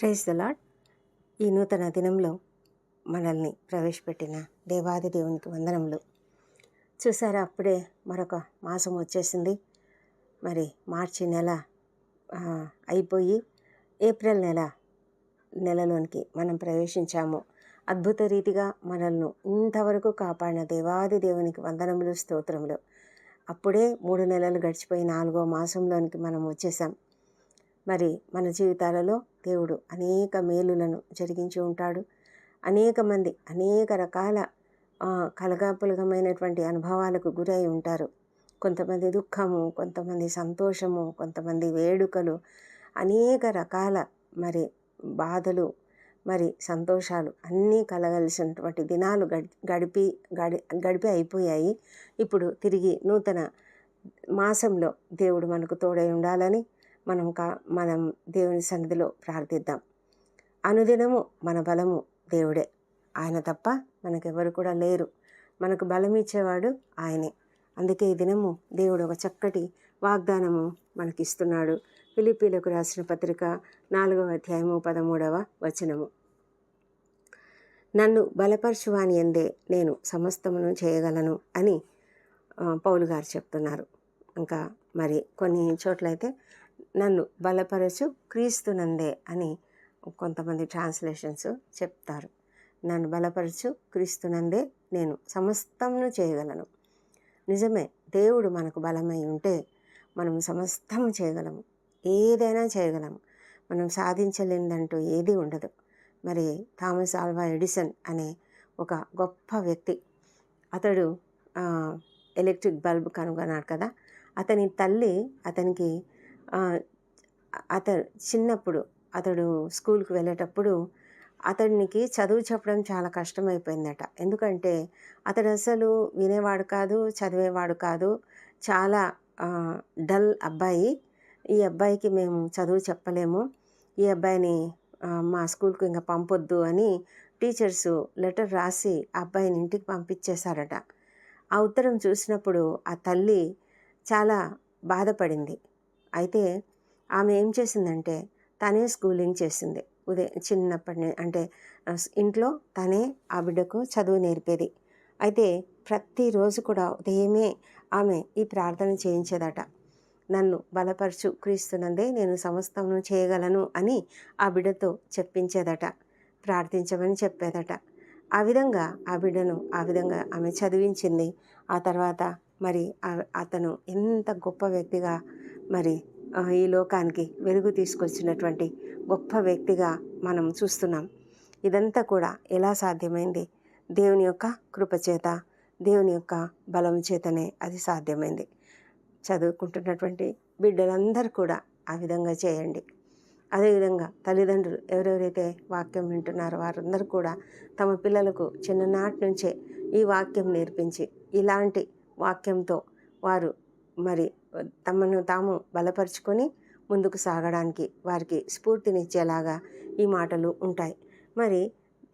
Praise the lord ఈ నూతన దినంలో మనల్ని ప్రవేశపెట్టిన దేవాది దేవునికి వందనములు. చూసారా అప్పుడే మరొక మాసం వచ్చేసింది. మరి మార్చి నెల అయిపోయి ఏప్రిల్ నెల నెలలోనికి మనం ప్రవేశించాము. అద్భుత రీతిగా మనల్ని ఇంతవరకు కాపాడిన దేవాది దేవునికి వందనములు స్తోత్రములు. అప్పుడే మూడు నెలలు గడిచిపోయి నాలుగో మాసంలోనికి మనం వచ్చేసాం. మరి మన జీవితాలలో దేవుడు అనేక మేలులను జరిగించి ఉంటాడు. అనేక మంది అనేక రకాల కలగాపులగమైనటువంటి అనుభవాలకు గురై ఉంటారు. కొంతమంది దుఃఖము కొంతమంది సంతోషము కొంతమంది వేడుకలు అనేక రకాల మరి బాధలు మరి సంతోషాలు అన్నీ కలగలిసినటువంటి దినాలు గడి గడిపి గడి గడిపి అయిపోయాయి. ఇప్పుడు తిరిగి నూతన మాసంలో దేవుడు మనకు తోడై ఉండాలని మనం కా మనం దేవుని సన్నిధిలో ప్రార్థిద్దాం. అనుదినము మన బలము దేవుడే. ఆయన తప్ప మనకెవరు కూడా లేరు. మనకు బలం ఇచ్చేవాడు ఆయనే. అందుకే ఈ దినము దేవుడు ఒక చక్కటి వాగ్దానము మనకిస్తున్నాడు. ఫిలిపీలకు రాసిన పత్రిక నాలుగవ అధ్యాయము పదమూడవ వచనము. నన్ను బలపరచువాని ఎందే నేను సమస్తమును చేయగలను అని పౌలు గారు చెప్తున్నారు. ఇంకా మరి కొన్ని చోట్లయితే నన్ను బలపరచు క్రీస్తునందే అని కొంతమంది ట్రాన్స్లేషన్స్ చెప్తారు. నన్ను బలపరచు క్రీస్తునందే నేను సమస్తంను చేయగలను. నిజమే దేవుడు మనకు బలమై ఉంటే మనం సమస్తం చేయగలము. ఏదైనా చేయగలము. మనం సాధించలేనిదంటూ ఏది ఉండదు. మరి థామస్ ఆల్వా ఎడిసన్ అనే ఒక గొప్ప వ్యక్తి అతడు ఎలక్ట్రిక్ బల్బ్ కనుగొన్నాడు కదా. అతని తల్లి అతనికి అతను చిన్నప్పుడు అతడు స్కూల్కి వెళ్ళేటప్పుడు అతనికి చదువు చెప్పడం చాలా కష్టమైపోయిందట. ఎందుకంటే అతడు అసలు వినేవాడు కాదు చదివేవాడు కాదు. చాలా డల్ అబ్బాయి. ఈ అబ్బాయికి మేము చదువు చెప్పలేము. ఈ అబ్బాయిని మా స్కూల్కి ఇంకా పంపొద్దు అని టీచర్స్ లెటర్ రాసి ఆ అబ్బాయిని ఇంటికి పంపించేశారట. ఆ ఉత్తరం చూసినప్పుడు ఆ తల్లి చాలా బాధపడింది. అయితే ఆమె ఏం చేసిందంటే తనే స్కూలింగ్ చేసింది. ఉదయం చిన్నప్పటి అంటే ఇంట్లో తనే ఆ బిడ్డకు చదువు నేర్పేది. అయితే ప్రతిరోజు కూడా ఉదయమే ఆమె ఈ ప్రార్థన చేయించేదట. నన్ను బలపరచు క్రీస్తునందే నేను సమస్తమును చేయగలను అని ఆ బిడ్డతో చెప్పించేదట. ప్రార్థించమని చెప్పేదట. ఆ విధంగా ఆ బిడ్డను ఆ విధంగా ఆమె చదివించింది. ఆ తర్వాత మరి అతను ఎంత గొప్ప వ్యక్తిగా మరి ఈ లోకానికి వెలుగు తీసుకొచ్చినటువంటి గొప్ప వ్యక్తిగా మనం చూస్తున్నాం. ఇదంతా కూడా ఎలా సాధ్యమైంది? దేవుని యొక్క కృపచేత దేవుని యొక్క బలం చేతనే అది సాధ్యమైంది. చదువుకుంటున్నటువంటి బిడ్డలందరూ కూడా ఆ విధంగా చేయండి. అదేవిధంగా తల్లిదండ్రులు ఎవరెవరైతే వాక్యం వింటున్నారో వారందరూ కూడా తమ పిల్లలకు చిన్ననాటి నుంచే ఈ వాక్యం నేర్పించి ఇలాంటి వాక్యంతో వారు మరి తమను తాము బలపరుచుకొని ముందుకు సాగడానికి వారికి స్ఫూర్తినిచ్చేలాగా ఈ మాటలు ఉంటాయి. మరి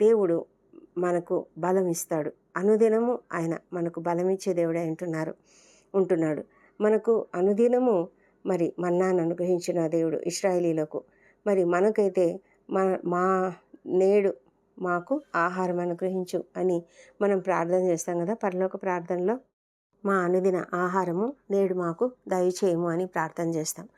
దేవుడు మనకు బలం ఇస్తాడు. అనుదినము ఆయన మనకు బలమిచ్చే దేవుడే అంటున్నారు ఉంటున్నాడు. మనకు అనుదినము మరి మన్నాను అనుగ్రహించిన దేవుడు ఇస్రాయేలీలకు మరి మనకైతే మన మా నేడు మాకు ఆహారం అనుగ్రహించు అని మనం ప్రార్థన చేస్తాం కదా పరలోక ప్రార్థనలో? మా అనుదిన ఆహారము నేడు మాకు దయచేయము అని ప్రార్థన చేస్తాం.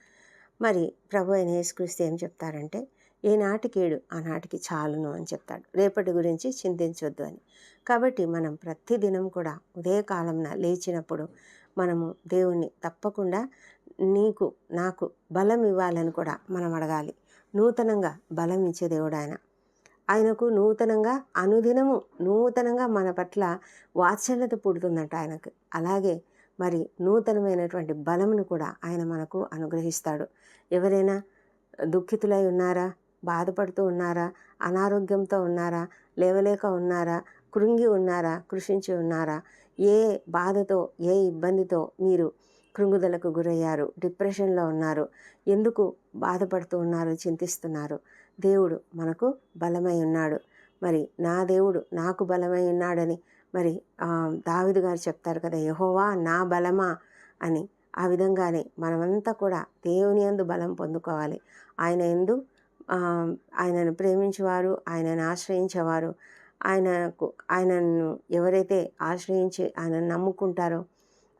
మరి ప్రభు అయిన యేసుక్రీస్తు ఏం చెప్తారంటే ఏనాటికేడు ఆనాటికి చాలును అని చెప్తాడు. రేపటి గురించి చింతించొద్దు అని. కాబట్టి మనం ప్రతిదినం కూడా ఉదయకాలంన లేచినప్పుడు మనము దేవుణ్ణి తప్పకుండా నీకు నాకు బలం ఇవ్వాలని కూడా మనం అడగాలి. నూతనంగా బలం ఇచ్చే దేవుడు ఆయన. ఆయనకు నూతనంగా అనుదినము నూతనంగా మన పట్ల వాత్సల్యత పుడుతుందంట ఆయనకు. అలాగే మరి నూతనమైనటువంటి బలమును కూడా ఆయన మనకు అనుగ్రహిస్తాడు. ఎవరైనా దుఃఖితులై ఉన్నారా బాధపడుతూ ఉన్నారా అనారోగ్యంతో ఉన్నారా లేవలేక ఉన్నారా కృంగి ఉన్నారా కృషించి ఉన్నారా ఏ బాధతో ఏ ఇబ్బందితో మీరు కృంగుదలకు గురయ్యారు డిప్రెషన్లో ఉన్నారు ఎందుకు బాధపడుతూ ఉన్నారు చింతిస్తున్నారు దేవుడు మనకు బలమై ఉన్నాడు. మరి నా దేవుడు నాకు బలమై ఉన్నాడని మరి దావిదు గారు చెప్తారు కదా యహోవా నా బలమా అని. ఆ విధంగానే మనమంతా కూడా దేవుని యందు బలం పొందుకోవాలి. ఆయన ఎందు ఆయనను ప్రేమించేవారు ఆయనను ఆశ్రయించేవారు ఆయనకు ఆయనను ఎవరైతే ఆశ్రయించి ఆయనను నమ్ముకుంటారో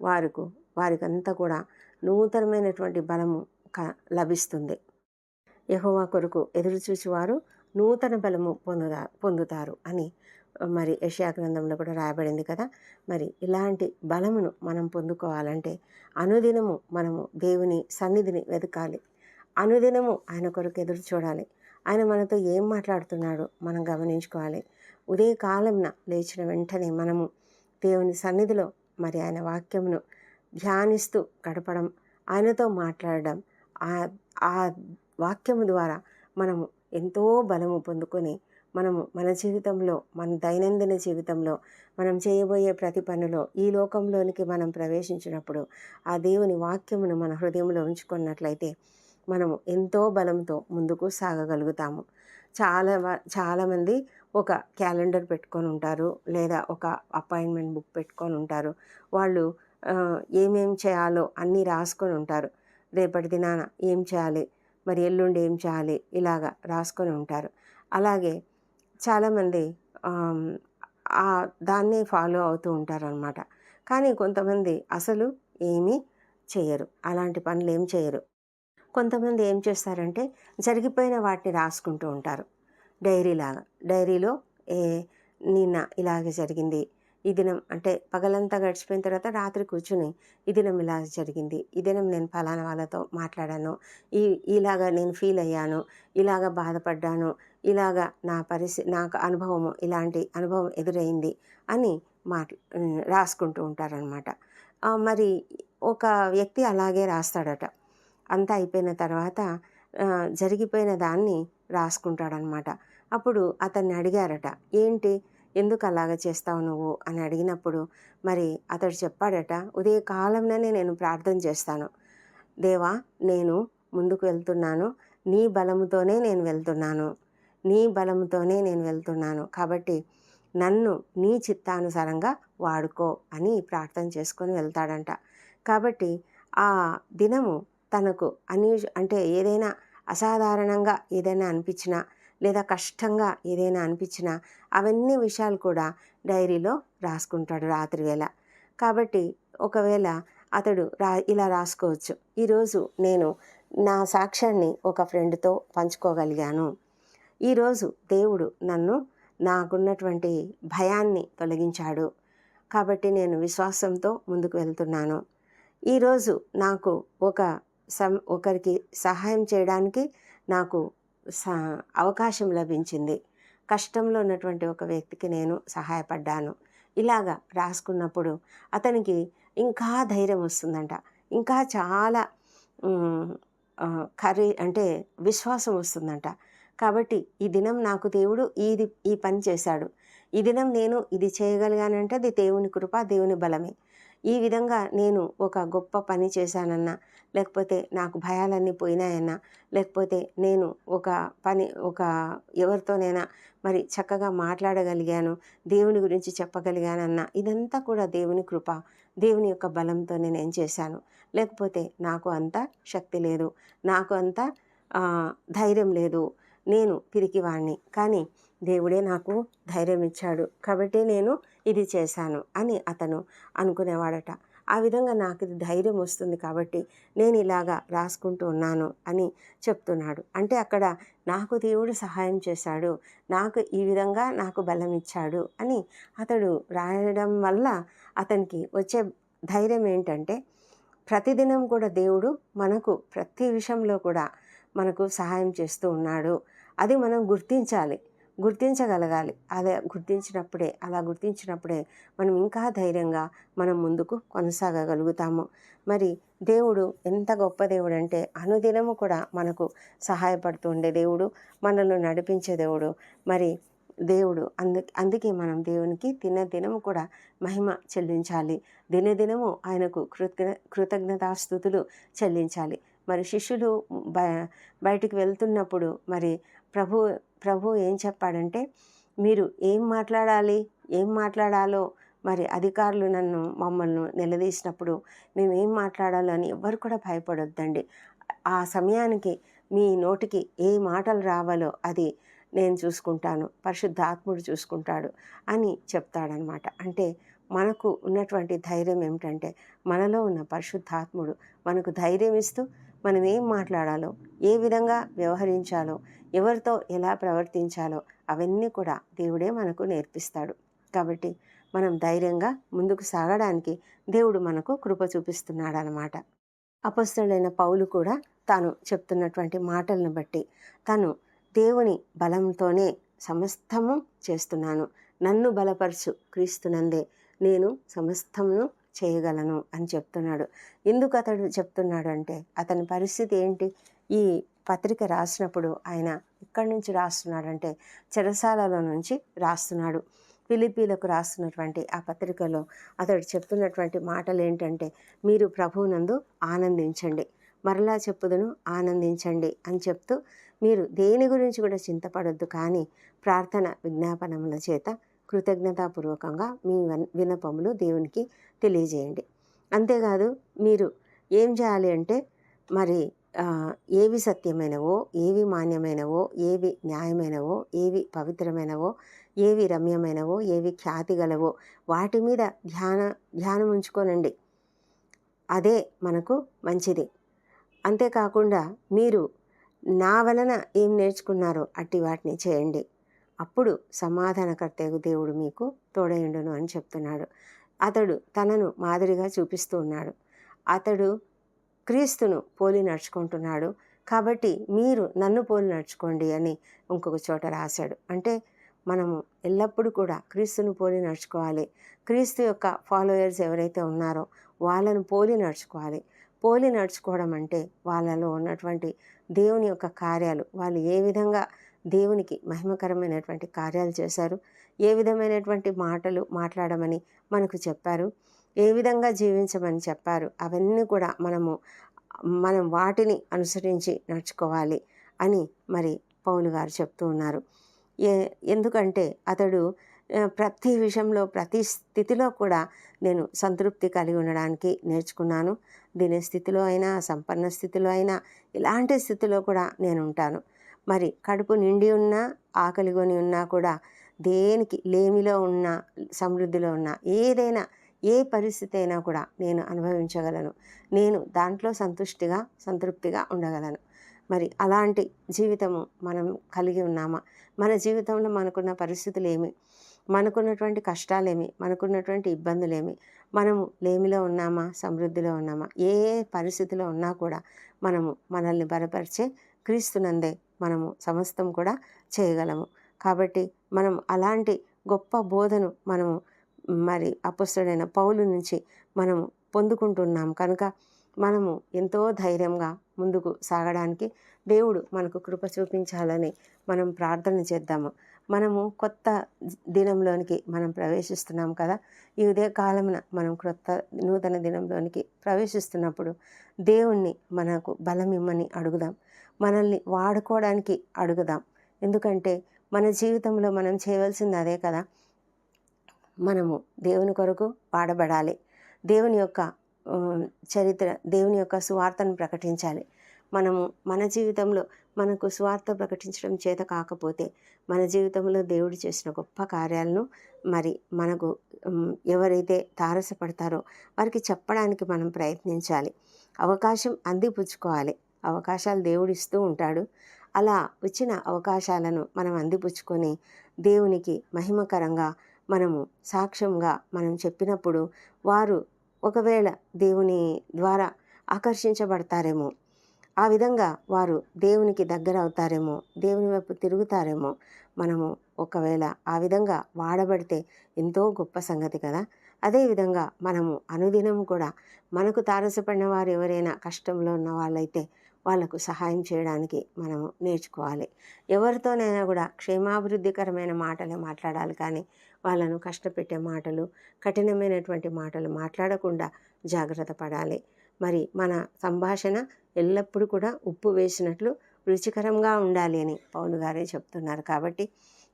వారికి వారికంతా కూడా నూతనమైనటువంటి బలము క లభిస్తుంది. యహోవా కొరకు ఎదురుచూచివారు నూతన బలము పొందుదా పొందుతారు అని మరి యెషయా గ్రంథంలో కూడా రాయబడింది కదా. మరి ఇలాంటి బలమును మనం పొందుకోవాలంటే అనుదినము మనము దేవుని సన్నిధిని వెతకాలి అనుదినము ఆయన కొరకు ఎదురు చూడాలి. ఆయన మనతో ఏం మాట్లాడుతున్నాడో మనం గమనించుకోవాలి. ఉదయ కాలంన లేచిన వెంటనే మనము దేవుని సన్నిధిలో మరి ఆయన వాక్యమును ధ్యానిస్తూ గడపడం ఆయనతో మాట్లాడడం ఆ ఆ వాక్యము ద్వారా మనము ఎంతో బలము పొందుకొని మనము మన జీవితంలో మన దైనందిన జీవితంలో మనం చేయబోయే ప్రతి పనిలో ఈ లోకంలోనికి మనం ప్రవేశించినప్పుడు ఆ దేవుని వాక్యమును మన హృదయంలో ఉంచుకున్నట్లయితే మనము ఎంతో బలంతో ముందుకు సాగగలుగుతాము. చాలా వ- చాలామంది ఒక క్యాలెండర్ పెట్టుకొని ఉంటారు లేదా ఒక అపాయింట్మెంట్ బుక్ పెట్టుకొని ఉంటారు. వాళ్ళు ఏమేం చేయాలో అన్నీ రాసుకొని ఉంటారు. రేపటి దినాన ఏం చేయాలి మరి ఎల్లుండి ఏం చేయాలి? ఇలాగా రాసుకొని ఉంటారు. అలాగే చాలామంది దాన్నే ఫాలో అవుతూ ఉంటారనమాట కానీ కొంతమంది అసలు ఏమీ చేయరు. అలాంటి పనులు ఏం చేయరు. కొంతమంది ఏం చేస్తారంటే జరిగిపోయిన వాటిని రాసుకుంటూ ఉంటారు. డైరీ లాగా డైరీలో ఏ నిన్న ఇలాగే జరిగింది. ఈ దినం అంటే పగలంతా గడిచిపోయిన తర్వాత రాత్రి కూర్చుని ఈ దినం ఇలా జరిగింది. ఈ దినం నేను ఫలానా వాళ్ళతో మాట్లాడాను. ఈ ఇలాగా నేను ఫీల్ అయ్యాను. ఇలాగా బాధపడ్డాను. ఇలాగా నా పరిస్థితి నాకు అనుభవము ఇలాంటి అనుభవం ఎదురైంది అని మాట్ రాసుకుంటూ ఉంటారనమాట మరి ఒక వ్యక్తి అలాగే రాస్తాడట. అంతా అయిపోయిన తర్వాత జరిగిపోయిన దాన్ని రాసుకుంటాడనమాట అప్పుడు అతన్ని అడిగారట ఏంటి? ఎందుకు అలాగ చేస్తావు నువ్వు? అని అడిగినప్పుడు మరి అతడు చెప్పాడట ఉదయ కాలంలోనే నేను ప్రార్థన చేస్తాను. దేవా నేను ముందుకు వెళ్తున్నాను. నీ బలముతోనే నేను వెళ్తున్నాను. నీ బలముతోనే నేను వెళ్తున్నాను. కాబట్టి నన్ను నీ చిత్తానుసారంగా వాడుకో అని ప్రార్థన చేసుకొని వెళ్తాడంట. కాబట్టి ఆ దినము తనకు అన్యూ అంటే ఏదైనా అసాధారణంగా ఏదైనా అనిపించినా లేదా కష్టంగా ఏదైనా అనిపించినా అవన్నీ విషయాలు కూడా డైరీలో రాసుకుంటాడు రాత్రి వేళ కాబట్టి ఒకవేళ అతడు రా ఇలా రాసుకోవచ్చు. ఈరోజు నేను నా సాక్ష్యాన్ని ఒక ఫ్రెండ్తో పంచుకోగలిగాను. ఈరోజు దేవుడు నన్ను నాకున్నటువంటి భయాన్ని తొలగించాడు. కాబట్టి నేను విశ్వాసంతో ముందుకు వెళ్తున్నాను. ఈరోజు నాకు ఒక సం ఒకరికి సహాయం చేయడానికి నాకు అవకాశం లభించింది. కష్టంలో ఉన్నటువంటి ఒక వ్యక్తికి నేను సహాయపడ్డాను. ఇలాగా రాసుకున్నప్పుడు అతనికి ఇంకా ధైర్యం వస్తుందంట. ఇంకా చాలా కరీ అంటే విశ్వాసం వస్తుందంట. కాబట్టి ఈ దినం నాకు దేవుడు ఇది ఈ పని చేశాడు. ఈ దినం నేను ఇది చేయగలిగానంటే అది దేవుని కృప దేవుని బలమే. ఈ విధంగా నేను ఒక గొప్ప పని చేశానన్నా లేకపోతే నాకు భయాలన్నీ పోయినాయన్నా లేకపోతే నేను ఒక పని ఒక ఎవరితోనైనా మరి చక్కగా మాట్లాడగలిగాను దేవుని గురించి చెప్పగలిగానన్నా ఇదంతా కూడా దేవుని కృప దేవుని యొక్క బలంతో నేను ఏం చేశాను. లేకపోతే నాకు అంత శక్తి లేదు నాకు అంత ధైర్యం లేదు నేను పిరికివాణ్ణి. కానీ దేవుడే నాకు ధైర్యం ఇచ్చాడు కాబట్టి నేను ఇది చేశాను అని అతను అనుకునేవాడట. ఆ విధంగా నాకు ఇది ధైర్యం వస్తుంది కాబట్టి నేను ఇలాగా రాసుకుంటూ ఉన్నాను అని చెప్తున్నాడు. అంటే అక్కడ నాకు దేవుడు సహాయం చేశాడు నాకు ఈ విధంగా నాకు బలం ఇచ్చాడు అని అతడు రాయడం వల్ల అతనికి వచ్చే ధైర్యం ఏంటంటే ప్రతిదినం కూడా దేవుడు మనకు ప్రతి విషయంలో కూడా మనకు సహాయం చేస్తూ ఉన్నాడు. అది మనం గుర్తించాలి. గుర్తించగలగాలి. అదే గుర్తించినప్పుడే అలా గుర్తించినప్పుడే మనం ఇంకా ధైర్యంగా మనం ముందుకు కొనసాగగలుగుతాము. మరి దేవుడు ఎంత గొప్ప దేవుడు అంటే అనుదినము కూడా మనకు సహాయపడుతూ ఉండే దేవుడు మనల్ని నడిపించే దేవుడు. మరి దేవుడు అందు అందుకే మనం దేవునికి దినదినము కూడా మహిమ చెల్లించాలి. దినదినము ఆయనకు కృతజ్ఞ కృతజ్ఞతాస్థుతులు చెల్లించాలి. మరి శిష్యులు బయటికి వెళ్తున్నప్పుడు మరి ప్రభు ప్రభు ఏం చెప్పాడంటే మీరు ఏం మాట్లాడాలి ఏం మాట్లాడాలో మరి అధికారులు నన్ను మమ్మల్ని నిలదీసినప్పుడు మేము ఏం మాట్లాడాలో అని ఎవ్వరు కూడా భయపడొద్దండి. ఆ సమయానికి మీ నోటికి ఏ మాటలు రావాలో అది నేను చూసుకుంటాను పరిశుద్ధాత్ముడు చూసుకుంటాడు అని చెప్తాడనమాట. అంటే మనకు ఉన్నటువంటి ధైర్యం ఏమిటంటే మనలో ఉన్న పరిశుద్ధాత్ముడు మనకు ధైర్యం ఇస్తూ మనం ఏం మాట్లాడాలో ఏ విధంగా వ్యవహరించాలో ఎవరితో ఎలా ప్రవర్తించాలో అవన్నీ కూడా దేవుడే మనకు నేర్పిస్తాడు. కాబట్టి మనం ధైర్యంగా ముందుకు సాగడానికి దేవుడు మనకు కృప చూపిస్తున్నాడు అనమాట అపస్తుడైన పౌలు కూడా తాను చెప్తున్నటువంటి మాటలను బట్టి తను దేవుని బలంతోనే సమస్తము చేస్తున్నాను. నన్ను బలపరచు క్రీస్తునందే. నేను సమస్తమును చేయగలను అని చెప్తున్నాడు. ఎందుకు అతడు చెప్తున్నాడు అంటే అతని పరిస్థితి ఏంటి? ఈ పత్రిక రాసినప్పుడు ఆయన ఎక్కడి నుంచి రాస్తున్నాడంటే చెరసాలలో నుంచి రాస్తున్నాడు. ఫిలిపీలకు రాస్తున్నటువంటి ఆ పత్రికలో అతడు చెప్తున్నటువంటి మాటలు ఏంటంటే మీరు ప్రభువునందు ఆనందించండి. మరలా చెప్పుదును ఆనందించండి అని చెప్తూ మీరు దేని గురించి కూడా చింతపడొద్దు కానీ ప్రార్థన విజ్ఞాపనముల చేత కృతజ్ఞతాపూర్వకంగా మీ వన్- విన్నపములు దేవునికి తెలియజేయండి. అంతేకాదు మీరు ఏం చేయాలి అంటే మరి ఏవి సత్యమైనవో ఏవి మాన్యమైనవో ఏవి న్యాయమైనవో ఏవి పవిత్రమైనవో ఏవి రమ్యమైనవో ఏవి ఖ్యాతి గలవో వాటి మీద ధ్యాన ధ్యానం ఉంచుకోనండి. అదే మనకు మంచిది. అంతేకాకుండా మీరు నా వలన ఏం నేర్చుకున్నారో అట్టి వాటిని చేయండి. అప్పుడు సమాధానకర్తకు దేవుడు మీకు తోడయుండును అని చెప్తున్నాడు. అతడు తనను మాదిరిగా చూపిస్తూ ఉన్నాడు. అతడు క్రీస్తును పోలి నడుచుకుంటున్నాడు. కాబట్టి మీరు నన్ను పోలి నడుచుకోండి అని ఇంకొక చోట రాశాడు. అంటే మనము ఎల్లప్పుడూ కూడా క్రీస్తును పోలి నడుచుకోవాలి. క్రీస్తు యొక్క ఫాలోయర్స్ ఎవరైతే ఉన్నారో వాళ్ళను పోలి నడుచుకోవాలి. పోలి నడుచుకోవడం అంటే వాళ్ళలో ఉన్నటువంటి దేవుని యొక్క కార్యాలు వాళ్ళు ఏ విధంగా దేవునికి మహిమకరమైనటువంటి కార్యాలు చేశారు. ఏ విధమైనటువంటి మాటలు మాట్లాడమని మనకు చెప్పారు. ఏ విధంగా జీవించమని చెప్పారు. అవన్నీ కూడా మనము మనం వాటిని అనుసరించి నడుచుకోవాలి అని మరి పౌలు గారు చెప్తూ ఉన్నారు. ఏ ఎందుకంటే అతడు ప్రతి విషయంలో ప్రతి స్థితిలో కూడా నేను సంతృప్తి కలిగి ఉండడానికి నేర్చుకున్నాను. దీని స్థితిలో అయినా సంపన్న స్థితిలో అయినా ఇలాంటి స్థితిలో కూడా నేను ఉంటాను. మరి కడుపు నిండి ఉన్నా ఆకలి కొని ఉన్నా కూడా దేనికి లేమిలో ఉన్నా సమృద్ధిలో ఉన్నా ఏదైనా ఏ పరిస్థితి అయినా కూడా నేను అనుభవించగలను. నేను దాంట్లో సంతుష్టిగా సంతృప్తిగా ఉండగలను. మరి అలాంటి జీవితము మనం కలిగి ఉన్నామా? మన జీవితంలో మనకున్న పరిస్థితులు ఏమి మనకున్నటువంటి కష్టాలేమి? మనకున్నటువంటి ఇబ్బందులేమి? మనము లేమిలో ఉన్నామా? సమృద్ధిలో ఉన్నామా? ఏ ఏ పరిస్థితిలో ఉన్నా కూడా మనము మనల్ని బలపరిచే క్రీస్తునందే మనము సమస్తం కూడా చేయగలము. కాబట్టి మనం అలాంటి గొప్ప బోధను మనము మరి అపుస్తుడైన పౌలు నుంచి మనము పొందుకుంటున్నాం. కనుక మనము ఎంతో ధైర్యంగా ముందుకు సాగడానికి దేవుడు మనకు కృప చూపించాలని మనం ప్రార్థన చేద్దాము. మనము కొత్త దినంలోనికి మనం ప్రవేశిస్తున్నాం కదా. ఈ ఉదయ కాలమున మనం క్రొత్త నూతన దినంలోనికి ప్రవేశిస్తున్నప్పుడు దేవుణ్ణి మనకు బలం ఇమ్మని అడుగుదాం. మనల్ని వాడుకోవడానికి అడుగుదాం. ఎందుకంటే మన జీవితంలో మనం చేయవలసింది అదే కదా. మనము దేవుని కొరకు వాడబడాలి. దేవుని యొక్క చరిత్ర దేవుని యొక్క సువార్తను ప్రకటించాలి. మనము మన జీవితంలో మనకు స్వార్థ ప్రకటించడం చేత కాకపోతే మన జీవితంలో దేవుడు చేసిన గొప్ప కార్యాలను మరి మనకు ఎవరైతే తారసపడతారో వారికి చెప్పడానికి మనం ప్రయత్నించాలి. అవకాశం అందిపుచ్చుకోవాలి. అవకాశాలు దేవుడు ఇస్తూ ఉంటాడు. అలా వచ్చిన అవకాశాలను మనం అందిపుచ్చుకొని దేవునికి మహిమకరంగా మనము సాక్ష్యంగా మనం చెప్పినప్పుడు వారు ఒకవేళ దేవుని ద్వారా ఆకర్షించబడతారేమో ఆ విధంగా వారు దేవునికి దగ్గర అవుతారేమో దేవుని వైపు తిరుగుతారేమో మనము ఒకవేళ ఆ విధంగా వాడబడితే ఎంతో గొప్ప సంగతి కదా. అదేవిధంగా మనము అనుదినం కూడా మనకు తారసపడిన వారు ఎవరైనా కష్టంలో ఉన్న వాళ్ళైతే వాళ్ళకు సహాయం చేయడానికి మనము నేర్చుకోవాలి. ఎవరితోనైనా కూడా క్షేమాభివృద్ధికరమైన మాటలే మాట్లాడాలి కానీ వాళ్ళను కష్టపెట్టే మాటలు కఠినమైనటువంటి మాటలు మాట్లాడకుండా జాగ్రత్త పడాలి. మరి మన సంభాషణ ఎల్లప్పుడూ కూడా ఉప్పు వేసినట్లు రుచికరంగా ఉండాలి అని పౌలు గారే చెప్తున్నారు కాబట్టి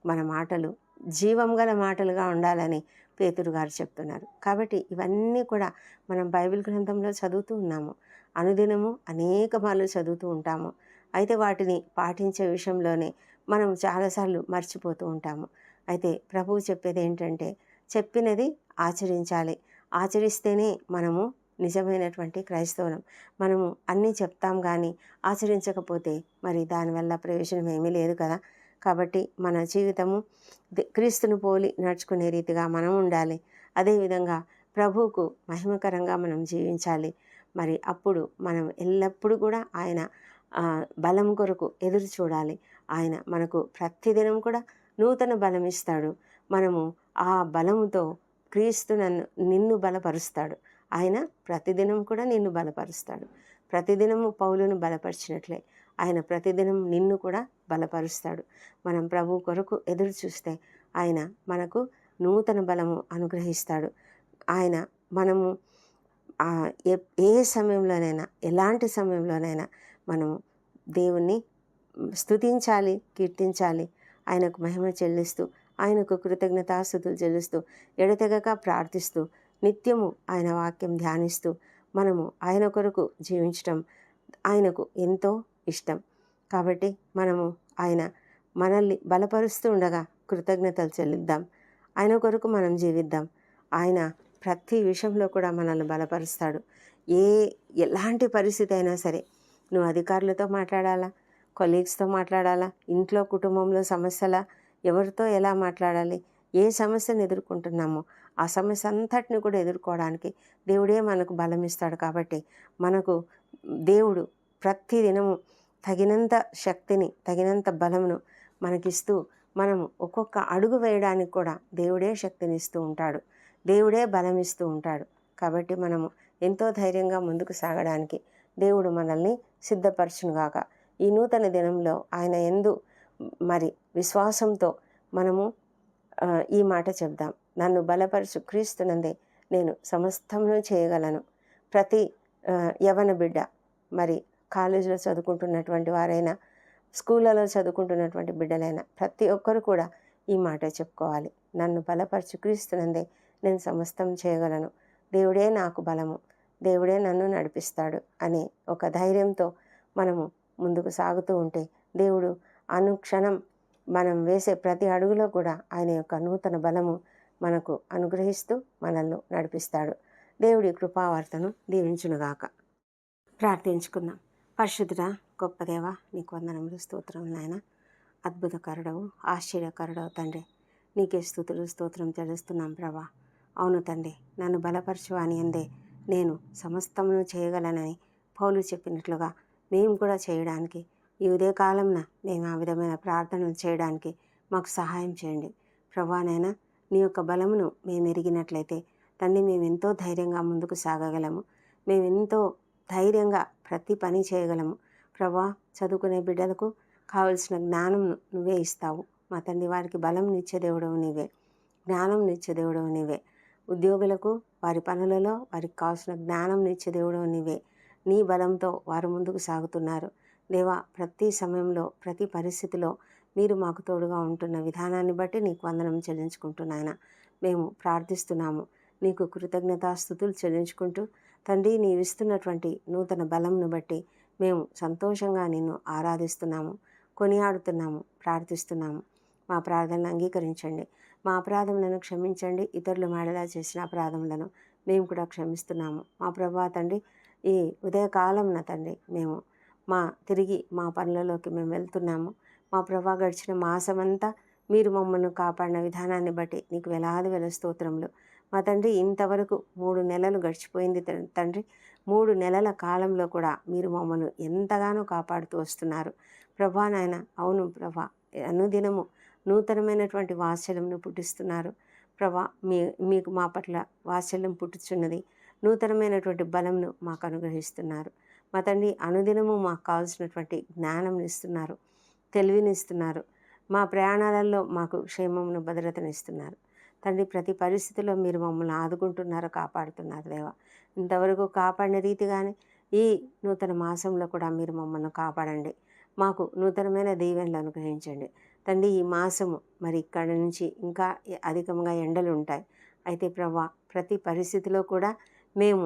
మన మాటలు జీవం గల మాటలుగా ఉండాలని పేతురు గారు చెప్తున్నారు. కాబట్టి ఇవన్నీ కూడా మనం బైబిల్ గ్రంథంలో చదువుతూ ఉన్నాము. అనుదినము అనేక మార్లు చదువుతూ ఉంటాము. అయితే వాటిని పాటించే విషయంలోనే మనం చాలాసార్లు మర్చిపోతూ ఉంటాము. అయితే ప్రభువు చెప్పేది ఏంటంటే చెప్పినది ఆచరించాలి. ఆచరిస్తేనే మనము నిజమైనటువంటి క్రైస్తవులం. మనము అన్నీ చెప్తాం కానీ ఆచరించకపోతే మరి దానివల్ల ప్రయోజనం ఏమీ లేదు కదా. కాబట్టి మన జీవితము క్రీస్తును పోలి నడుచుకునే రీతిగా మనం ఉండాలి. అదేవిధంగా ప్రభువుకు మహిమకరంగా మనం జీవించాలి. మరి అప్పుడు మనం ఎల్లప్పుడూ కూడా ఆయన బలం కొరకు ఎదురు చూడాలి. ఆయన మనకు ప్రతిదినం కూడా నూతన బలం ఇస్తాడు. మనము ఆ బలముతో క్రీస్తు నన్ను నిన్ను బలపరుస్తాడు. ఆయన ప్రతిదినం కూడా నిన్ను బలపరుస్తాడు. ప్రతిదినము పౌలను బలపరిచినట్లే ఆయన ప్రతిదినం నిన్ను కూడా బలపరుస్తాడు. మనం ప్రభు కొరకు ఎదురు చూస్తే ఆయన మనకు నూతన బలము అనుగ్రహిస్తాడు. ఆయన మనము ఏ సమయంలోనైనా ఎలాంటి సమయంలోనైనా మనము దేవుణ్ణి స్తుతించాలి కీర్తించాలి. ఆయనకు మహిమ చెల్లిస్తూ ఆయనకు కృతజ్ఞతాస్థుతులు చెల్లిస్తూ ఎడతెగక ప్రార్థిస్తూ నిత్యము ఆయన వాక్యం ధ్యానిస్తూ మనము ఆయన కొరకు జీవించటం ఆయనకు ఎంతో ఇష్టం. కాబట్టి మనము ఆయన మనల్ని బలపరుస్తూ ఉండగా కృతజ్ఞతలు చెల్లిద్దాం. ఆయన కొరకు మనం జీవిద్దాం. ఆయన ప్రతి విషయంలో కూడా మనల్ని బలపరుస్తాడు. ఏ ఎలాంటి పరిస్థితి అయినా సరే నువ్వు అధికారులతో మాట్లాడాలా? కొలీగ్స్తో మాట్లాడాలా? ఇంట్లో కుటుంబంలో సమస్యల? ఎవరితో ఎలా మాట్లాడాలి? ఏ సమస్యను ఎదుర్కొంటున్నామో ఆ సమస్య అంతటిని కూడా ఎదుర్కోవడానికి దేవుడే మనకు బలం ఇస్తాడు కాబట్టి మనకు దేవుడు ప్రతి దినము తగినంత శక్తిని తగినంత బలమును మనకిస్తూ మనము ఒక్కొక్క అడుగు వేయడానికి కూడా దేవుడే శక్తిని ఇస్తూ ఉంటాడు. దేవుడే బలం ఇస్తూ ఉంటాడు. కాబట్టి మనము ఎంతో ధైర్యంగా ముందుకు సాగడానికి దేవుడు మనల్ని సిద్ధపరచునుగాక. ఈ నూతన దినంలో ఆయన ఎందు మరి విశ్వాసంతో మనము ఈ మాట చెప్దాం నన్ను బలపరచు క్రీస్తునందే నేను సమస్తమును చేయగలను. ప్రతి యవన బిడ్డ మరి కాలేజీలో చదువుకుంటున్నటువంటి వారైనా స్కూళ్ళలో చదువుకుంటున్నటువంటి బిడ్డలైనా ప్రతి ఒక్కరు కూడా ఈ మాట చెప్పుకోవాలి. నన్ను బలపరచు క్రీస్తునందే నేను సమస్తం చేయగలను. దేవుడే నాకు బలము. దేవుడే నన్ను నడిపిస్తాడు అనే ఒక ధైర్యంతో మనము ముందుకు సాగుతూ ఉంటే దేవుడు అనుక్షణం మనం వేసే ప్రతి అడుగులో కూడా ఆయన యొక్క నూతన బలము మనకు అనుగ్రహిస్తూ మనల్ని నడిపిస్తాడు. దేవుడి కృపావార్తను దీవించునుగాక. ప్రార్థించుకుందాం. పరిశుద్ధుడా గొప్ప దేవ నీకు వందనములు స్తోత్రం నాయన. అద్భుతకరుడవు ఆశ్చర్యకరుడవు తండ్రి. నీకే స్థుతులు స్తోత్రం చెల్లిస్తున్నాం ప్రభా. అవును తండ్రి నన్ను బలపరచు అని అందే. నేను సమస్తమును చేయగలనని పౌలు చెప్పినట్లుగా మేము కూడా చేయడానికి ఈ ఉదయకాలంన మేము ఆ విధమైన ప్రార్థనలు చేయడానికి మాకు సహాయం చేయండి. ప్రభానైనా నీ యొక్క బలమును మేము ఎరిగినట్లయితే తండ్రి మేము ఎంతో ధైర్యంగా ముందుకు సాగగలము. మేము ఎంతో ధైర్యంగా ప్రతి పని చేయగలము. ప్రభా చదువుకునే బిడ్డలకు కావలసిన జ్ఞానంను నువ్వే ఇస్తావు. మా తండ్రి వారికి బలం నిచ్చే దేవుడవు నీవే. జ్ఞానం నిచ్చే దేవుడవు నీవే. ఉద్యోగులకు వారి పనులలో వారికి కావాల్సిన జ్ఞానం నిచ్చే దేవుడు నీవే. నీ బలంతో వారు ముందుకు సాగుతున్నారు. దేవా ప్రతి సమయంలో ప్రతి పరిస్థితిలో మీరు మాకు తోడుగా ఉంటున్న విధానాన్ని బట్టి నీకు వందనం చెల్లించుకుంటున్నాయన మేము ప్రార్థిస్తున్నాము. నీకు కృతజ్ఞతాస్థుతులు చెల్లించుకుంటూ తండ్రి నీవిస్తున్నటువంటి నూతన బలంను బట్టి మేము సంతోషంగా నిన్ను ఆరాధిస్తున్నాము కొనియాడుతున్నాము ప్రార్థిస్తున్నాము. మా ప్రార్థనలు అంగీకరించండి. మా అపరాధములను క్షమించండి. ఇతరులు మేడలా చేసిన అపరాధములను మేము కూడా క్షమిస్తున్నాము. మా ప్రభా తండ్రి ఈ ఉదయకాలంన తండ్రి మేము మా తిరిగి మా పనులలోకి మేము వెళ్తున్నాము. మా ప్రభా గడిచిన మాసమంతా మీరు మమ్మల్ని కాపాడిన విధానాన్ని బట్టి నీకు వేలాది వేల స్తోత్రములు. మా తండ్రి ఇంతవరకు మూడు నెలలు గడిచిపోయింది త- తండ్రి. మూడు నెలల కాలంలో కూడా మీరు మమ్మల్ని ఎంతగానో కాపాడుతూ వస్తున్నారు. ప్రభా నాయన అవును ప్రభా. అనుదినము నూతనమైనటువంటి వాత్సల్యంను పుట్టిస్తున్నారు. ప్రభా మీ మీకు మా పట్ల వాత్సల్యం పుట్టుచున్నది. నూతనమైనటువంటి బలంను మాకు అనుగ్రహిస్తున్నారు. మా తండ్రి అనుదినము మాకు కావాల్సినటువంటి జ్ఞానం ఇస్తున్నారు. తెలివినిస్తున్నారు మా ప్రయాణాలలో మాకు క్షేమమును భద్రతనిస్తున్నారు. తండ్రి ప్రతి పరిస్థితిలో మీరు మమ్మల్ని ఆదుకుంటున్నారు కాపాడుతున్నారు దేవా. ఇంతవరకు కాపాడిన రీతిగానే ఈ నూతన మాసంలో కూడా మీరు మమ్మల్ని కాపాడండి. మాకు నూతనమైన దీవెనలు అనుగ్రహించండి. తండ్రి ఈ మాసము మరి ఇక్కడ నుంచి ఇంకా అధికంగా ఎండలు ఉంటాయి అయితే ప్రభా ప్రతి పరిస్థితిలో కూడా మేము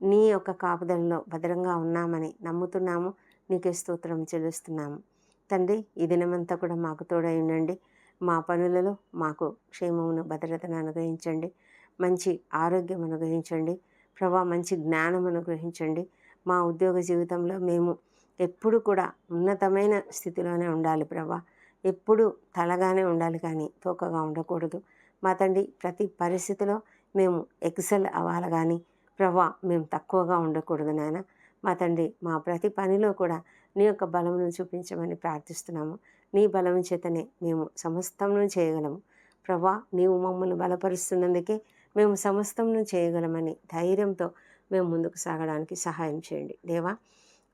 నీ యొక్క కాపుదలలో భద్రంగా ఉన్నామని నమ్ముతున్నాము. నీకే స్తోత్రం చెల్లిస్తున్నాము. తండ్రి ఈ దినమంతా కూడా మాకు తోడై ఉండండి. మా పనులలో మాకు క్షేమమును భద్రతను అనుగ్రహించండి. మంచి ఆరోగ్యం అనుగ్రహించండి. ప్రభా మంచి జ్ఞానం అనుగ్రహించండి. మా ఉద్యోగ జీవితంలో మేము ఎప్పుడు కూడా ఉన్నతమైన స్థితిలోనే ఉండాలి ప్రభా. ఎప్పుడు తలగానే ఉండాలి కానీ తోకగా ఉండకూడదు. మా తండ్రి ప్రతి పరిస్థితిలో మేము ఎక్సెల్ అవ్వాలి కానీ ప్రభా మేము తక్కువగా ఉండకూడదు నాయన. మా తండ్రి మా ప్రతి పనిలో కూడా నీ యొక్క బలమును చూపించమని ప్రార్థిస్తున్నాము. నీ బలం చేతనే మేము సమస్తమును చేయగలము. ప్రభా నీవు మమ్మల్ని బలపరుస్తున్నందుకే మేము సమస్తమును చేయగలమని ధైర్యంతో మేము ముందుకు సాగడానికి సహాయం చేయండి. దేవా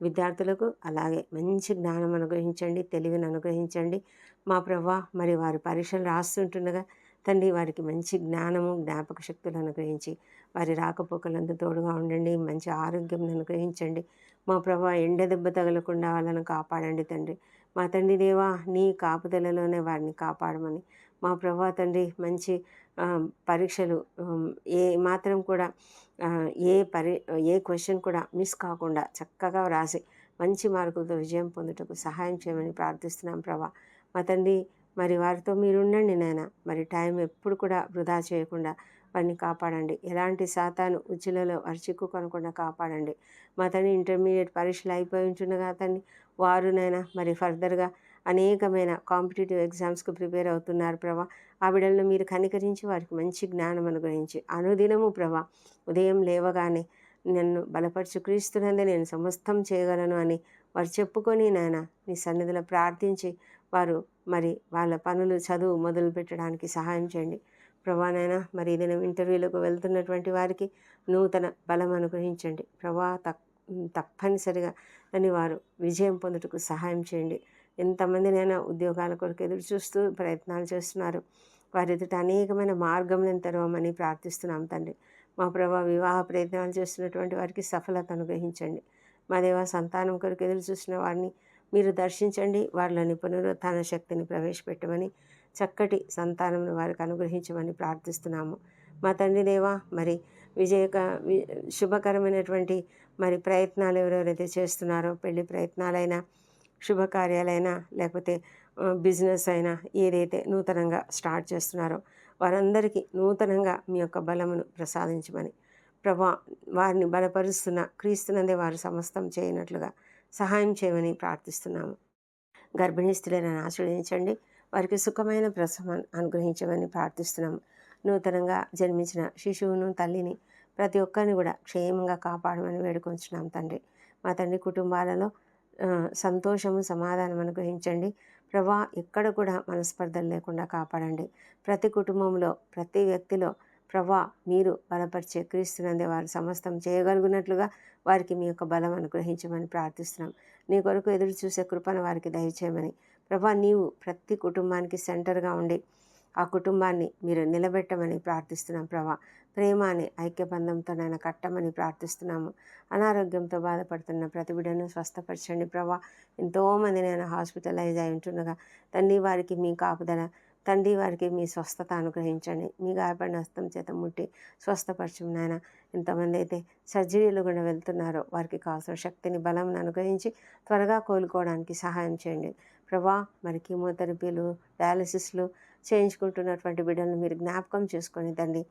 విద్యార్థులకు అలాగే మంచి జ్ఞానం అనుగ్రహించండి తెలివిని అనుగ్రహించండి. మా ప్రభా మరి వారి పరీక్షలు రాస్తుంటుండగా తండ్రి వారికి మంచి జ్ఞానము జ్ఞాపక శక్తులు అనుగ్రహించి వారి రాకపోకలందు తోడుగా ఉండండి మంచి ఆరోగ్యం అనుగ్రహించండి. మా ప్రభా ఎండ దెబ్బ తగలకుండా వాళ్ళను కాపాడండి తండ్రి. మా తండ్రి దేవా నీ కాపుదలలోనే వారిని కాపాడమని. మా ప్రభా తండ్రి మంచి పరీక్షలు ఏ మాత్రం కూడా ఏ పరి ఏ క్వశ్చన్ కూడా మిస్ కాకుండా చక్కగా వ్రాసి మంచి మార్కులతో విజయం పొందుటకు సహాయం చేయమని ప్రార్థిస్తున్నాం ప్రభా. మా తండ్రి మరి వారితో మీరు ఉండండి నాయన. మరి టైం ఎప్పుడు కూడా వృధా చేయకుండా వారిని కాపాడండి. ఎలాంటి శాతాను ఉచ్చులలో వారి చిక్కు కొనకుండా కాపాడండి. మా తండ్రి ఇంటర్మీడియట్ పరీక్షలు అయిపోయి ఉంటుండగా తండ్రి వారునైనా మరి ఫర్దర్గా అనేకమైన కాంపిటేటివ్ ఎగ్జామ్స్కు ప్రిపేర్ అవుతున్నారు ప్రభా. ఆ బిడ్డలను మీరు కనికరించి వారికి మంచి జ్ఞానం అనుగ్రహించి అనుదినము ప్రభా ఉదయం లేవగానే నన్ను బలపరచు క్రీస్తునందే నేను సమస్తం చేయగలను అని వారు చెప్పుకొని నాయన నీ సన్నిధిలో ప్రార్థించి వారు మరి వాళ్ళ పనులు చదువు మొదలు పెట్టడానికి సహాయం చేయండి. ప్రభానైనా మరి ఏదైనా ఇంటర్వ్యూలకు వెళ్తున్నటువంటి వారికి నూతన బలం అనుగ్రహించండి. ప్రభా తక్ తప్పనిసరిగా అని వారు విజయం పొందుటకు సహాయం చేయండి. ఎంతమందినైనా ఉద్యోగాల కొరకు ఎదురు చూస్తూ ప్రయత్నాలు చేస్తున్నారు. వారి ఎదుట అనేకమైన మార్గములను తెరవమని ప్రార్థిస్తున్నాం తండ్రి. మా ప్రభా వివాహ ప్రయత్నాలు చేస్తున్నటువంటి వారికి సఫలత అనుగ్రహించండి. మా దేవ సంతానం కొరకు ఎదురు చూసిన వారిని మీరు దర్శించండి. వారిలోని పునరుత్థాన శక్తిని ప్రవేశపెట్టమని చక్కటి సంతానం వారికి అనుగ్రహించమని ప్రార్థిస్తున్నాము. మా తండ్రి దేవా మరి విజయక వి- శుభకరమైనటువంటి మరి ప్రయత్నాలు ఎవరెవరైతే చేస్తున్నారో పెళ్ళి ప్రయత్నాలైనా శుభకార్యాలైనా లేకపోతే బిజినెస్ అయినా ఏదైతే నూతనంగా స్టార్ట్ చేస్తున్నారో వారందరికీ నూతనంగా మీ యొక్క బలమును ప్రసాదించమని ప్రభా వారిని బలపరుస్తున్న క్రీస్తునందే వారు సమస్తం చేయనట్లుగా సహాయం చేయమని ప్రార్థిస్తున్నాము. గర్భిణీ స్త్రీలను ఆశ్రయించండి. వారికి సుఖమైన ప్రసవం అనుగ్రహించమని ప్రార్థిస్తున్నాము. నూతనంగా జన్మించిన శిశువును తల్లిని ప్రతి ఒక్కరిని కూడా క్షేమంగా కాపాడమని వేడుకొంచున్నాం తండ్రి. మా తండ్రి కుటుంబాలలో సంతోషము సమాధానం అనుగ్రహించండి. ప్రభా ఎక్కడ కూడా మనస్పర్ధలు లేకుండా కాపాడండి. ప్రతి కుటుంబంలో ప్రతి వ్యక్తిలో ప్రభా మీరు బలపరిచే క్రీస్తునందే వారు సమస్తం చేయగలుగునట్లుగా వారికి మీ యొక్క బలం అనుగ్రహించమని ప్రార్థిస్తున్నాం. నీ కొరకు ఎదురు చూసే కృపను వారికి దయచేయమని. ప్రభా నీవు ప్రతి కుటుంబానికి సెంటర్గా ఉండి ఆ కుటుంబాన్ని మీరు నిలబెట్టమని ప్రార్థిస్తున్నాం ప్రభా. ప్రేమ అనే ఐక్యబంధంతో నేను కట్టమని ప్రార్థిస్తున్నాము. అనారోగ్యంతో బాధపడుతున్న ప్రతి బిడ్డను స్వస్థపరచండి ప్రభా. ఎంతోమంది నేను హాస్పిటలైజ్ అయి ఉంటుండగా తండ్రి వారికి మీ కాపుదల తండ్రి వారికి మీ స్వస్థత అనుగ్రహించండి. మీ గాయపడిన హస్తం చేత ముట్టి స్వస్థపరచం నాయన. ఎంతమంది అయితే సర్జరీలు కూడా వెళ్తున్నారో వారికి కావాల్సిన శక్తిని బలం అనుగ్రహించి త్వరగా కోలుకోవడానికి సహాయం చేయండి. ప్రభా మరి కీమోథెరపీలు డయాలసిస్లు చేయించుకుంటున్నటువంటి బిడ్డలను మీరు జ్ఞాపకం చేసుకొని తండ్రి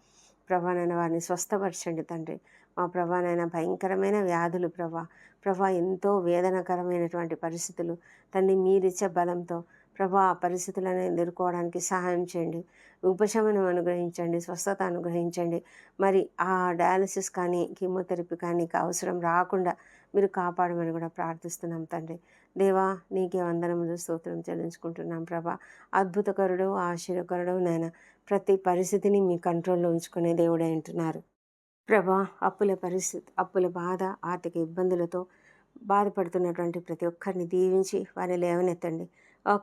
ప్రభానైన వారిని స్వస్థపరచండి తండ్రి. మా ప్రభానైనా భయంకరమైన వ్యాధులు ప్రభా. ప్రభా ఎంతో వేదనకరమైనటువంటి పరిస్థితులు. తండ్రి మీరిచ్చే బలంతో ప్రభా ఆ పరిస్థితులను ఎదుర్కోవడానికి సహాయం చేయండి. ఉపశమనం అనుగ్రహించండి స్వస్థత అనుగ్రహించండి. మరి ఆ డయాలసిస్ కానీ కీమోథెరపీ కానీ అవసరం రాకుండా మీరు కాపాడమని కూడా ప్రార్థిస్తున్నాం తండ్రి. దేవా నీకే వందనములు స్తోత్రం చెల్లించుకుంటున్నాం ప్రభా. అద్భుతకరుడు ఆశ్చర్యకరుడు నాయన. ప్రతి పరిస్థితిని మీ కంట్రోల్లో ఉంచుకునే దేవుడే అంటున్నారు. ప్రభా అప్పుల పరిస్థితి అప్పుల బాధ ఆర్థిక ఇబ్బందులతో బాధపడుతున్నటువంటి ప్రతి ఒక్కరిని దీవించి వారిని లేవనెత్తండి.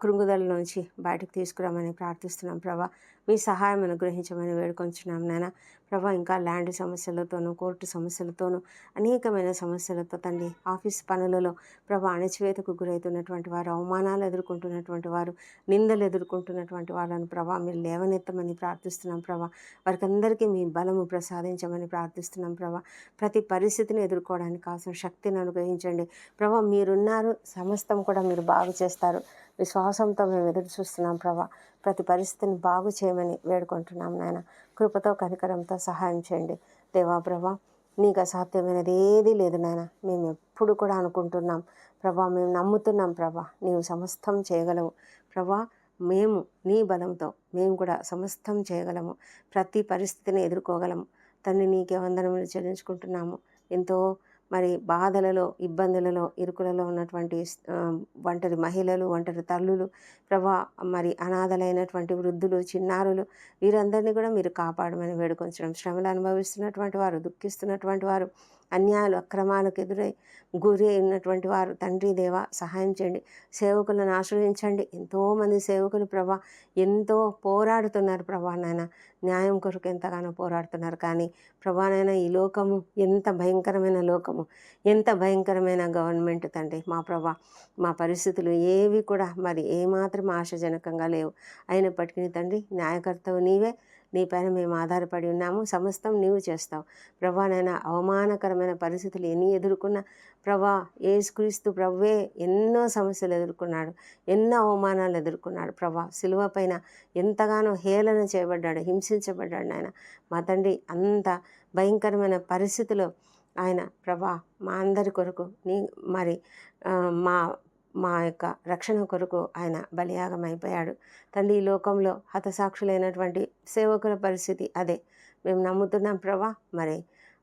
కృంగుదల నుంచి బయటకు తీసుకురామని ప్రార్థిస్తున్నాం ప్రభా. మీ సహాయం అనుగ్రహించమని వేడుకొంచున్నాం నాయన. ప్రభా ఇంకా ల్యాండ్ సమస్యలతోనూ కోర్టు సమస్యలతోనూ అనేకమైన సమస్యలతో తండ్రి ఆఫీస్ పనులలో ప్రభా అణచివేతకు గురవుతున్నటువంటి వారు అవమానాలు ఎదుర్కొంటున్నటువంటి వారు నిందలు ఎదుర్కొంటున్నటువంటి వాళ్ళను ప్రభా మీరు లేవనెత్తమని ప్రార్థిస్తున్నాం ప్రభా. వారికి అందరికీ మీ బలము ప్రసాదించమని ప్రార్థిస్తున్నాం ప్రభా. ప్రతి పరిస్థితిని ఎదుర్కోవడానికి కావాల్సిన శక్తిని అనుగ్రహించండి. ప్రభా మీరున్నారు సమస్తం కూడా మీరు బాగు చేస్తారు. విశ్వాసంతో మేము ఎదురు చూస్తున్నాం ప్రభా. ప్రతి పరిస్థితిని బాగు చేయమని వేడుకుంటున్నాం నాయన. కృపతో కనికరంతో సహాయం చేయండి. దేవా ప్రభా నీకు అసాధ్యమైనది ఏదీ లేదు నాయన. మేము ఎప్పుడు కూడా అనుకుంటున్నాం. ప్రభా మేము నమ్ముతున్నాం ప్రభా నీవు సమస్తం చేయగలవు. ప్రభా మేము నీ బలంతో మేము కూడా సమస్తం చేయగలము. ప్రతి పరిస్థితిని ఎదుర్కోగలము. తండ్రి నీకే వందనములు చెల్లించుకుంటున్నాము. ఎంతో మరి బాధలలో ఇబ్బందులలో ఇరుకులలో ఉన్నటువంటి ఒంటరి మహిళలు ఒంటరి తల్లులు ప్రభా మరి అనాథలైనటువంటి వృద్ధులు చిన్నారులు వీరందరినీ కూడా మీరు కాపాడమని వేడుకొంచడం శ్రమలు అనుభవిస్తున్నటువంటి వారు దుఃఖిస్తున్నటువంటి వారు అన్యాయాలు అక్రమాలకు ఎదురై గురి అయినటువంటి వారు తండ్రి దేవ సహాయం చేయండి. సేవకులను ఆశ్రయించండి. ఎంతోమంది సేవకులు ప్రభా ఎంతో పోరాడుతున్నారు ప్రభా నాయన. న్యాయం కొరకు ఎంతగానో పోరాడుతున్నారు. కానీ ప్రభానైనా ఈ లోకము ఎంత భయంకరమైన లోకము. ఎంత భయంకరమైన గవర్నమెంట్ తండ్రి. మా ప్రభా మా పరిస్థితులు ఏవి కూడా మరి ఏమాత్రం ఆశాజనకంగా లేవు. అయినప్పటికీ తండ్రి న్యాయకర్తవు నీవే. నీ పైన మేము ఆధారపడి ఉన్నాము. సమస్తం నీవు చేస్తావు. ప్రభా నైనా అవమానకరమైన పరిస్థితులు ఎన్ని ఎదుర్కొన్నా ప్రభా ఏసుక్రీస్తు ప్రభువే ఎన్నో సమస్యలు ఎదుర్కొన్నాడు. ఎన్నో అవమానాలు ఎదుర్కొన్నాడు. ప్రభా సిలువ పైన ఎంతగానో హేళన చేయబడ్డాడు హింసించబడ్డాడు ఆయన మా తండ్రి అంత భయంకరమైన పరిస్థితిలో ఆయన ప్రభా మా అందరి కొరకు నీ మరి మా మా యొక్క రక్షణ కొరకు ఆయన బలియాగం అయిపోయాడు తండ్రి ఈ లోకంలో హతసాక్షులైనటువంటి సేవకుల పరిస్థితి అదే. మేము నమ్ముతున్నాం ప్రభా మరి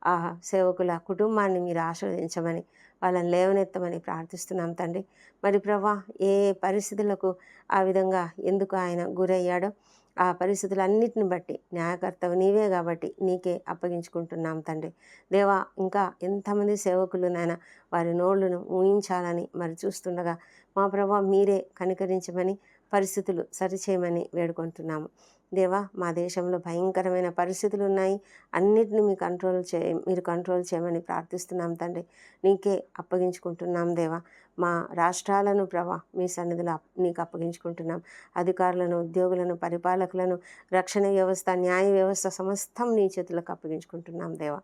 ఆ సేవకుల కుటుంబాన్ని మీరు ఆశీర్వదించమని వాళ్ళని లేవనెత్తమని ప్రార్థిస్తున్నాం తండ్రి. మరి ప్రభా ఏ పరిస్థితులకు ఆ విధంగా ఎందుకు ఆయన గురయ్యాడో ఆ పరిస్థితులన్నిటిని బట్టి న్యాయకర్తవు నీవే కాబట్టి నీకే అప్పగించుకుంటున్నాం తండ్రి. దేవా ఇంకా ఎంతమంది సేవకులు నాయన వారి నోళ్ళను ఊహించాలని మరి చూస్తుండగా మా ప్రభా మీరే కనికరించమని పరిస్థితులు సరిచేయమని వేడుకుంటున్నాము. దేవా మా దేశంలో భయంకరమైన పరిస్థితులు ఉన్నాయి అన్నిటిని మీ కంట్రోల్ చే మీరు కంట్రోల్ చేయమని ప్రార్థిస్తున్నాం తండ్రి. నీకే అప్పగించుకుంటున్నాం దేవా. మా రాష్ట్రాలను ప్రభా మీ సన్నిధిలో నీకు అప్పగించుకుంటున్నాం. అధికారులను ఉద్యోగులను పరిపాలకులను రక్షణ వ్యవస్థ న్యాయ వ్యవస్థ సమస్తం నీ చేతులకు అప్పగించుకుంటున్నాం దేవా.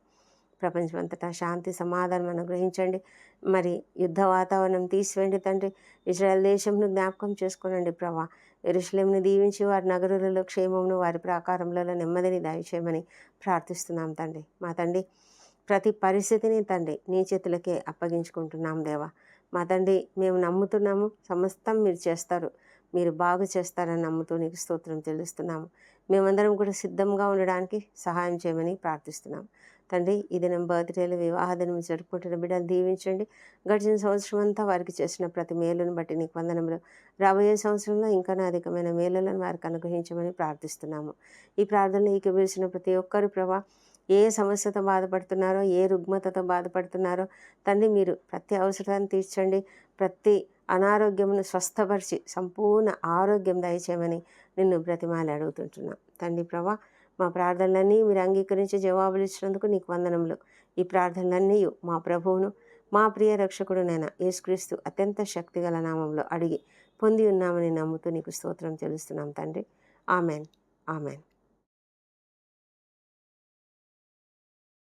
ప్రపంచమంతటా శాంతి సమాధానం అనుగ్రహించండి. మరి యుద్ధ వాతావరణం తీసివేయండి తండ్రి. ఇజ్రాయెల్ దేశంను జ్ఞాపకం చేసుకోనండి ప్రభా. ఎరుషలేంను దీవించి వారి నగరులలో క్షేమమును వారి ప్రాకారములలో నెమ్మదిని దయచేయమని ప్రార్థిస్తున్నాం తండ్రి. మా తండ్రి ప్రతి పరిస్థితిని తండ్రి నీ చేతులకే అప్పగించుకుంటున్నాం దేవా. మా తండ్రి మేము నమ్ముతున్నాము సమస్తం మీరు చేస్తారు మీరు బాగు చేస్తారని నమ్ముతూ నీకు స్తోత్రం తెలుస్తున్నాము మేమందరం కూడా సిద్ధంగా ఉండడానికి సహాయం చేయమని ప్రార్థిస్తున్నాము తండ్రి ఈ దినం బర్త్డేలు వివాహ దినం జరుపుకుంటున్న బిడ్డలు దీవించండి. గడిచిన సంవత్సరం అంతా వారికి చేసిన ప్రతి మేలును బట్టి నీకు వందనములు. రాబోయే సంవత్సరంలో ఇంకా అధికమైన మేలులను వారికి అనుగ్రహించమని ప్రార్థిస్తున్నాము. ఈ ప్రార్థనలు ఏకీభవించిన ప్రతి ఒక్కరు ప్రభా ఏ సమస్యతో బాధపడుతున్నారో ఏ రుగ్మతతో బాధపడుతున్నారో తండ్రి మీరు ప్రతి అవసరాన్ని తీర్చండి. ప్రతి అనారోగ్యమును స్వస్థపరిచి సంపూర్ణ ఆరోగ్యం దయచేయమని నిన్ను బ్రతిమాలి అడుగుతుంటున్నాం. తండ్రి ప్రభా మా ప్రార్థనలన్నీ మీరు అంగీకరించి జవాబులు ఇచ్చినందుకు నీకు వందనములు. ఈ ప్రార్థనలన్నీ మా ప్రభువును మా ప్రియ రక్షకుడునైన యేసుక్రీస్తు అత్యంత శక్తిగల నామంలో అడిగి పొంది ఉన్నామని నమ్ముతూ నీకు స్తోత్రం చెల్లిస్తున్నాం తండ్రి. ఆమెన్. ఆమెన్.